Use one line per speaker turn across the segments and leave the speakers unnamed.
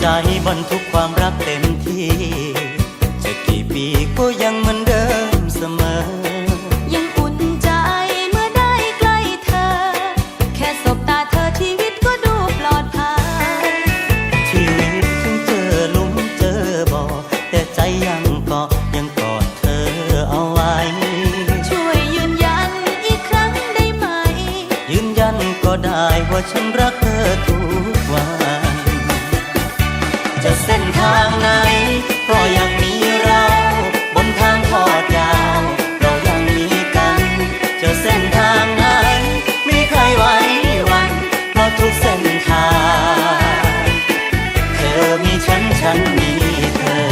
ใจบรรทุกความรักเต็มที่ จะกี่ปีก็ยังเหมือนเดิมเสมอ
ยังอุ่นใจเมื่อได้ใกล้เธอ แค่สบตาเธอชีวิตก็ดูปลอดภัย
ชีวิตถึงเจอลุมเจอบ่อแต่ใจยังเกาะยังกอดเธอเอาไว้
ช่วยยืนยันอีกครั้งได้ไหม
ยืนยันก็ได้ว่าฉันรักเธอทุก ทางไหนก็ยังมีเรา บนทางทอดยาว เรายังมีกันจะเส้นทางไหนมีใครไว้วัน เพราะทุกเส้นทาง เธอมีฉันฉันมีเธอ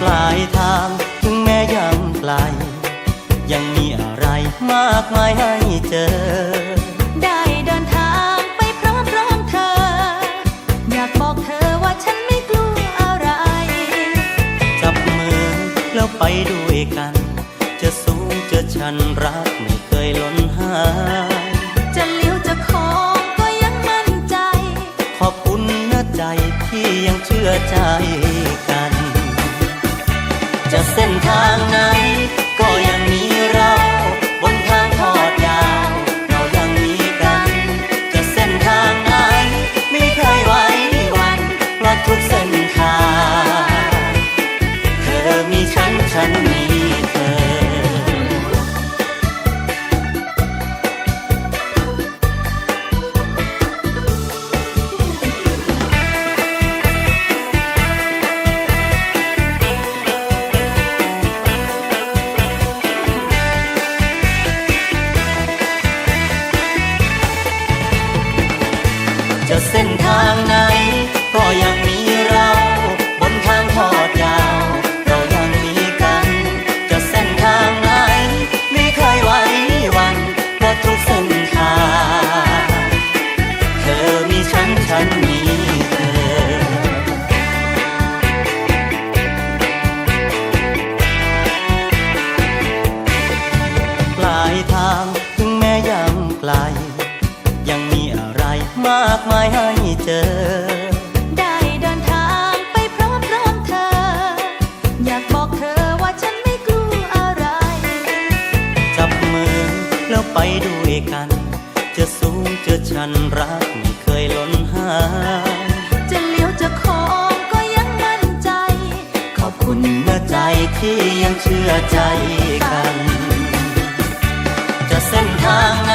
ปลายทางากมายให้เจอ
ได้เดินทางไปพร้อมๆเธอ อยากบอกเธอว่าฉันไม่กลัวอะไร
จับมือแล้วไปด้วยกัน จะสูงจะชันรักไม่เคยล้นหาย
จะเลี้ยวจะโค้งก็ยังมั่นใจ
ขอบคุณนะใจที่ยังเชื่อใจ เส้นทางไหน ก็ยังมีเราบนทางทอดยาว เรายังมีกัน จะเส้นทางไหนมีใครไว้วันเพราะทุกเส้นทางเธอมีฉันฉันมีเธอปลายทางถึงแม้ยังไกลากมายให้เจอ
ได้เดินทางไปพร้อมๆเธอ อยากบอกเธอว่าฉันไม่กลัวอะไร
จับมือแล้วไปด้วยกัน จะสูงจะชันรักไม่เคยล้นหาย
จะเลี้ยวจะโค้งก็ยังมั่นใจ
ขอบคุณนะใจที่ยังเชื่อใจกัน จะเส้นทางไหน